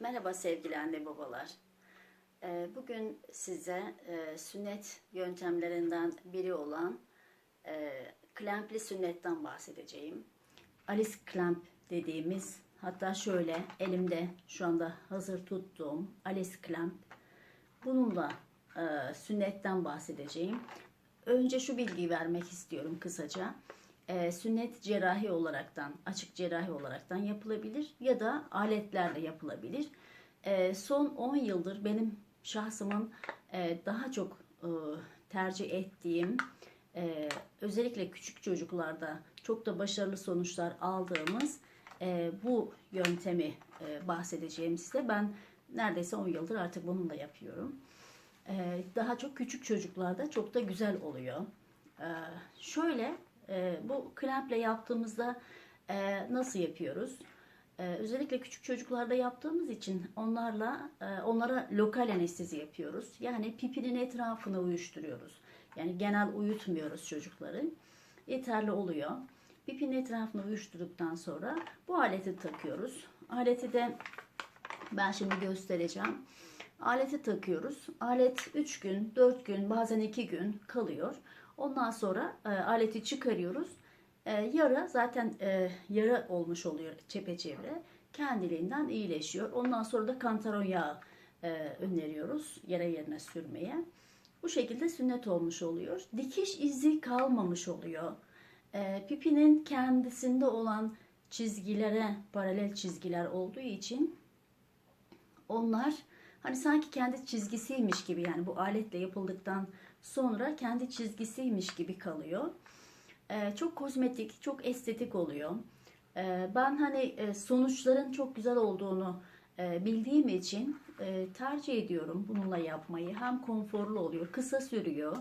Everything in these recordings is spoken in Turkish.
Merhaba sevgili anne babalar. Ee, Bugün size e, sünnet yöntemlerinden biri olan e, klempli sünnetten bahsedeceğim. Alice Clamp dediğimiz hatta şöyle elimde şu anda hazır tuttuğum Alice Clamp bununla e, sünnetten bahsedeceğim. Önce şu bilgiyi vermek istiyorum kısaca. E, sünnet cerrahi olaraktan, açık cerrahi olaraktan yapılabilir ya da aletlerle yapılabilir. E, son 10 yıldır benim şahsımın e, daha çok e, tercih ettiğim, e, özellikle küçük çocuklarda çok da başarılı sonuçlar aldığımız e, bu yöntemi e, bahsedeceğim size. Ben neredeyse 10 yıldır artık bununla yapıyorum. Ee, daha çok küçük çocuklarda çok da güzel oluyor. Ee, şöyle e, bu klemple yaptığımızda e, nasıl yapıyoruz? Ee, özellikle küçük çocuklarda yaptığımız için onlarla e, onlara lokal anestezi yapıyoruz. Yani pipinin etrafını uyuşturuyoruz. Yani genel uyutmuyoruz çocukları. Yeterli oluyor. Pipinin etrafını uyuşturduktan sonra bu aleti takıyoruz. Aleti de ben şimdi göstereceğim. Aleti takıyoruz. Alet 3 gün, 4 gün, bazen 2 gün kalıyor. Ondan sonra e, aleti çıkarıyoruz. E, yara zaten e, yara olmuş oluyor çepeçevre. Kendiliğinden iyileşiyor. Ondan sonra da kantaron yağı e, öneriyoruz yara yerine sürmeye. Bu şekilde sünnet olmuş oluyor. Dikiş izi kalmamış oluyor. E, pipinin kendisinde olan çizgilere paralel çizgiler olduğu için onlar hani sanki kendi çizgisiymiş gibi yani bu aletle yapıldıktan sonra kendi çizgisiymiş gibi kalıyor. Ee, çok kozmetik, çok estetik oluyor. Ee, ben hani e, sonuçların çok güzel olduğunu e, bildiğim için e, tercih ediyorum bununla yapmayı. Hem konforlu oluyor, kısa sürüyor.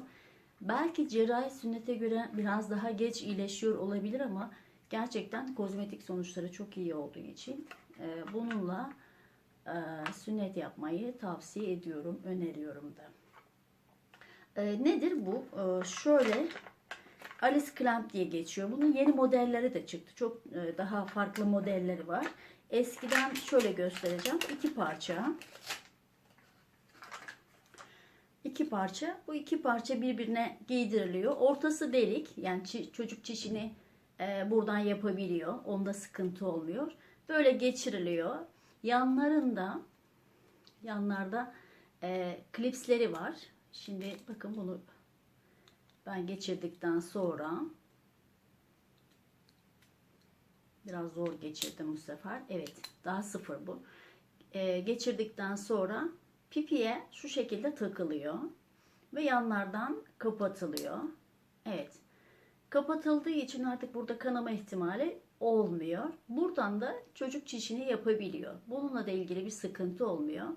Belki cerrahi sünnete göre biraz daha geç iyileşiyor olabilir ama gerçekten kozmetik sonuçları çok iyi olduğu için e, bununla e, sünnet yapmayı tavsiye ediyorum, öneriyorum da. E, nedir bu? E, şöyle Alice Clamp diye geçiyor. Bunun yeni modelleri de çıktı. Çok e, daha farklı modelleri var. Eskiden şöyle göstereceğim. İki parça. İki parça. Bu iki parça birbirine giydiriliyor. Ortası delik. Yani çi- çocuk çişini e, buradan yapabiliyor. Onda sıkıntı olmuyor. Böyle geçiriliyor. Yanlarında yanlarda e, klipsleri var. Şimdi bakın bunu ben geçirdikten sonra biraz zor geçirdim bu sefer. Evet daha sıfır bu. E, geçirdikten sonra pipiye şu şekilde takılıyor ve yanlardan kapatılıyor. Evet. Kapatıldığı için artık burada kanama ihtimali olmuyor. Buradan da çocuk çişini yapabiliyor. Bununla da ilgili bir sıkıntı olmuyor.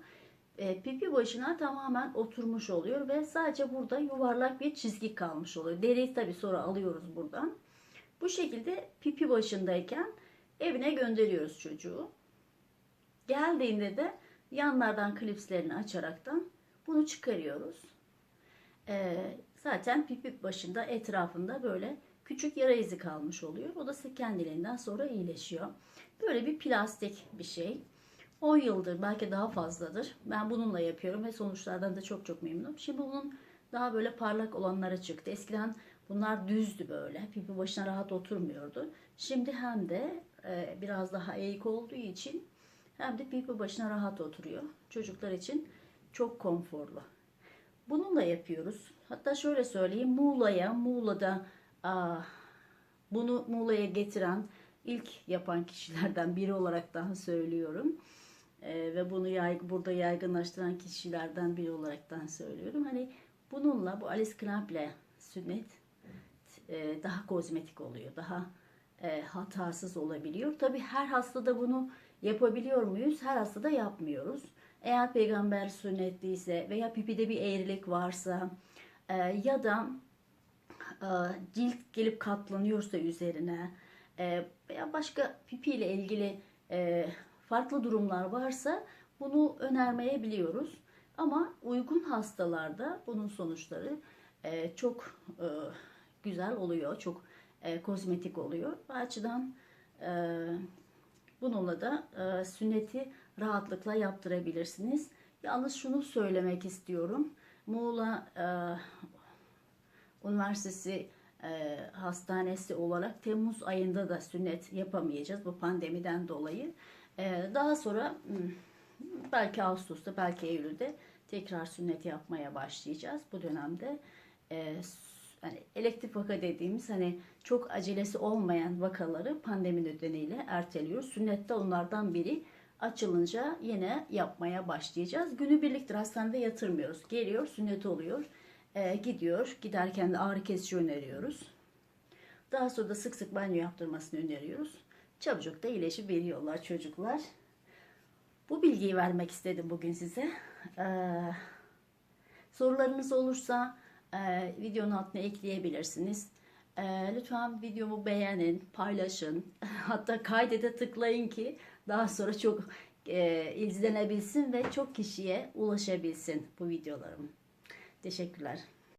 E, pipi başına tamamen oturmuş oluyor ve sadece burada yuvarlak bir çizgi kalmış oluyor. Deriyi tabii sonra alıyoruz buradan. Bu şekilde pipi başındayken evine gönderiyoruz çocuğu. Geldiğinde de yanlardan klipslerini açaraktan bunu çıkarıyoruz. E, zaten pipi başında etrafında böyle küçük yara izi kalmış oluyor. O da kendiliğinden sonra iyileşiyor. Böyle bir plastik bir şey. 10 yıldır belki daha fazladır. Ben bununla yapıyorum ve sonuçlardan da çok çok memnunum. Şimdi bunun daha böyle parlak olanlara çıktı. Eskiden bunlar düzdü böyle. Pipi başına rahat oturmuyordu. Şimdi hem de e, biraz daha eğik olduğu için hem de pipi başına rahat oturuyor. Çocuklar için çok konforlu. Bununla yapıyoruz. Hatta şöyle söyleyeyim. Muğla'ya, Muğla'da aa, bunu Muğla'ya getiren ilk yapan kişilerden biri olarak daha söylüyorum. Ee, ve bunu yay, burada yaygınlaştıran kişilerden biri olaraktan söylüyorum. Hani bununla bu Alice Clamp'le sünnet e, daha kozmetik oluyor. Daha e, hatasız olabiliyor. Tabi her hastada bunu yapabiliyor muyuz? Her hastada yapmıyoruz. Eğer peygamber sünnetliyse veya pipide bir eğrilik varsa e, ya da e, cilt gelip katlanıyorsa üzerine e, veya başka pipi ile ilgili e, farklı durumlar varsa bunu önermeyebiliyoruz. Ama uygun hastalarda bunun sonuçları e, çok e, güzel oluyor, çok e, kozmetik oluyor. Bu açıdan e, Bununla da e, sünneti rahatlıkla yaptırabilirsiniz. Yalnız şunu söylemek istiyorum. Muğla e, Üniversitesi e, Hastanesi olarak Temmuz ayında da sünnet yapamayacağız bu pandemiden dolayı. E, daha sonra hmm, belki Ağustos'ta belki Eylül'de tekrar sünnet yapmaya başlayacağız. Bu dönemde e, hani elektif vaka dediğimiz hani çok acelesi olmayan vakaları pandemi nedeniyle erteliyoruz. Sünnet de onlardan biri. Açılınca yine yapmaya başlayacağız. Günübirliktir hastanede yatırmıyoruz. Geliyor, sünnet oluyor, e, gidiyor. Giderken de ağrı kesici öneriyoruz. Daha sonra da sık sık banyo yaptırmasını öneriyoruz. Çabucak da iyileşip veriyorlar çocuklar. Bu bilgiyi vermek istedim bugün size. Ee, sorularınız olursa e, videonun altına ekleyebilirsiniz. E, lütfen videomu beğenin, paylaşın. Hatta kaydede tıklayın ki daha sonra çok e, izlenebilsin ve çok kişiye ulaşabilsin bu videolarım. Teşekkürler.